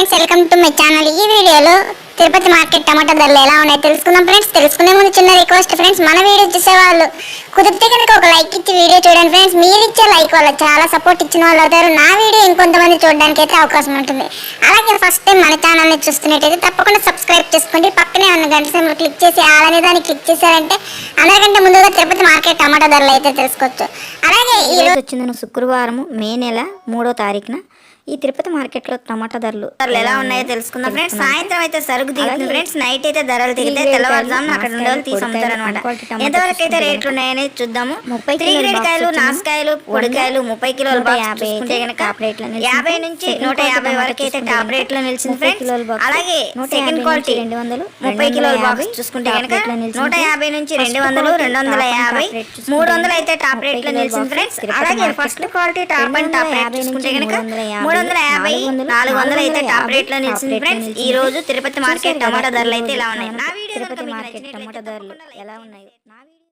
Friends welcome to my channel. ఈ వీడియోలో Tirupati market టమాటా ధరలు ఎలా ఉన్నాయో తెలుసుకుందాం ఫ్రెండ్స్. తెలుసుకునే ముందు చిన్న రిక్వెస్ట్ ఫ్రెండ్స్ మన వీడియో చూసేవాళ్ళు కుదిరితే కనుక ఒక లైక్ ఇచ్చి వీడియో చూడండి ఫ్రెండ్స్. మీరు ఇచ్చే లైక్ వల్ల చాలా సపోర్ట్ ఇచ్చిన వాళ్ళు అవుతారు. నా వీడియో ఇంకొంతమంది చూడడానికి అయితే అవకాశం ఉంటుంది. అలాగే ఫస్ట్ టైం మన ఛానల్ని చూస్తున్నట్టయితే తప్పకుండా సబ్స్క్రైబ్ చేసుకోండి. పక్కనే ఉన్న గంట సింబల్ క్లిక్ చేసి అలానే దాన్ని క్లిక్ చేశారంటే అందరికంటే ముందుగా తిరుపతి మార్కెట్ టమాటా ధరలు అయితే తెలుసుకోవచ్చు. అలాగే ఈరోజు వచ్చిందన్న శుక్రవారం మే నెల మూడో తారీఖున ఈ తిరుపతి మార్కెట్లో టమాటా ధరలు ధరలు ఎలా ఉన్నాయో తెలుసుకుందాం ఫ్రెండ్స్. సాయంత్రం అయితే సరుకు దిగుతుంది ఫ్రెండ్స్. నైట్ అయితే ధరలు దిగితే తెల్లవారుజామున అక్కడ ఉండే వాళ్ళు తీసి అమ్ముతారు అనమాట ఎంతవరకు అయితే రేట్లు ఉన్నాయని చూద్దాము. ముప్పై గ్రేడ్ కాయలు నాసుకాయలు పొడికాయలు ముప్పై కిలోల యాభై. యాభై నుంచి నూట యాభై వరకు అయితే టాప్ రేట్లో నిలిచింది ఫ్రెండ్స్. అలాగే సెకండ్ క్వాలిటీ రెండు వందలు, ముప్పై కిలోల బాక్స్ చూసుకుంటే నిలిచింది. నూట యాభై నుంచి రెండు వందలు రెండు వందల యాభై. మూడు వందలు అయితే టాప్ రేట్లో నిలిచింది ఫ్రెండ్స్. అలాగే first quality top and top rate చూసుకుంటే గనక మూడు వందల యాభై, నాలుగు వందలు, అయితే టాప్ రేట్లో నిలిచింది ఫ్రెండ్స్. ఈ రోజు తిరుపతి మార్కెట్ టమాటా ధరలు అయితే ఇలా ఉన్నాయి? నా వీడియో తిరుపతి మార్కెట్ టమాటా ధరలు ఎలా ఉన్నాయో?